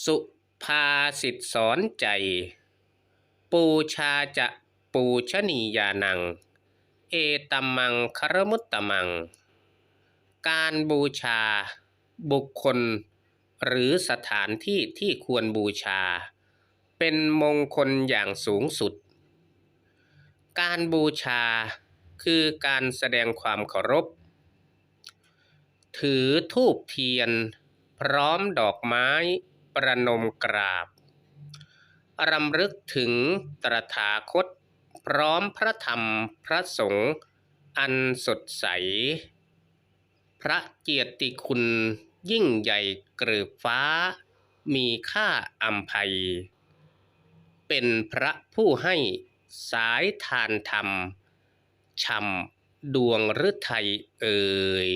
สุภาษิตสอนใจ ปูชาจะปูชนียานัง เอตัมมังคารมุตตมัง การบูชา บุคคล หรือสถานที่ที่ควรบูชา เป็นมงคลอย่างสูงสุด การบูชาคือการแสดงความเคารพ ถือธูปเทียน พร้อมดอกไม้ ประนมกราบรำลึกถึงตรถาคต พร้อมพระธรรมพระสงฆ์อันสดใส พระเกียรติคุณยิ่งใหญ่เกลือฟ้า มีค่าอัมภัย เป็นพระผู้ให้สายทานธรรมช่ำดวงฤทัยเอ่ย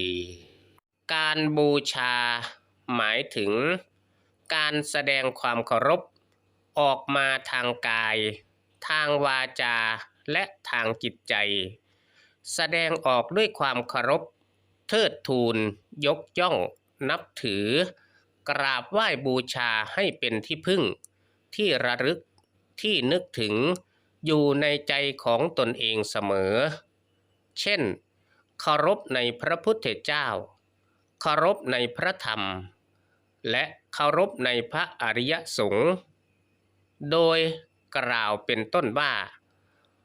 การบูชาหมายถึง การแสดงความเคารพออกมาทางกาย ทางวาจาและทางจิตใจ แสดงออกด้วยความเคารพ เทิดทูน ยกย่อง นับถือ กราบไหว้บูชาให้เป็นที่พึ่ง ที่ระลึกที่นึกถึงอยู่ในใจของตนเองเสมอ เช่นเคารพในพระพุทธเจ้าเคารพในพระธรรม และเคารพในพระอริยสงฆ์โดยกล่าวเป็นต้นว่า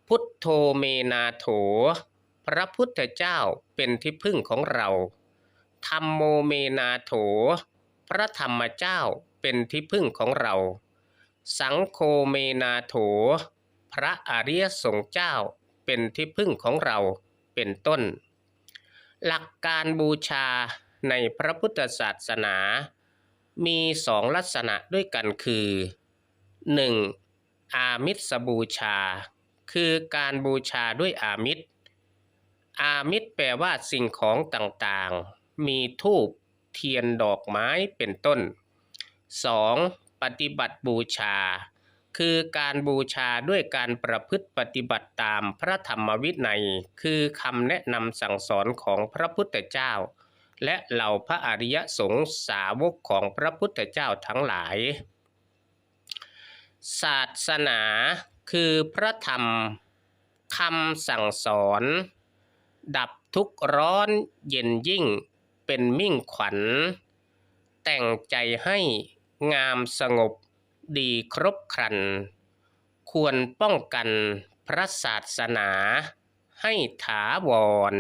พุทโธเมนาโถ พระพุทธเจ้าเป็นที่พึ่งของเราธรรมโมเมนาโถ พระธรรมเจ้าเป็นที่พึ่งของเรา สังโฆเมนาโถ พระอริยสงฆ์เจ้าเป็นที่พึ่งของเราเป็นต้น หลักการบูชาในพระพุทธศาสนา มีสองลักษณะด้วยกันคือ 1. อามิสบูชา คือการบูชาด้วยอามิตรอามิตรแปลว่าสิ่งของต่างๆ มีทูปเทียนดอกไม้เป็นต้น 2. ปฏิบัติบูชา คือการบูชาด้วยการประพฤติปฏิบัติตามพระธรรมวินัย คือคำแนะนำสั่งสอนของพระพุทธเจ้า และเหล่าพระอริยสงฆ์สาวกของพระพุทธเจ้าทั้งหลาย ศาสนาคือพระธรรมคำสั่งสอน ดับทุกข์ร้อนเย็นยิ่งเป็นมิ่งขวัญ แต่งใจให้งามสงบดีครบครัน ควรป้องกันพระศาสนาให้ถาวร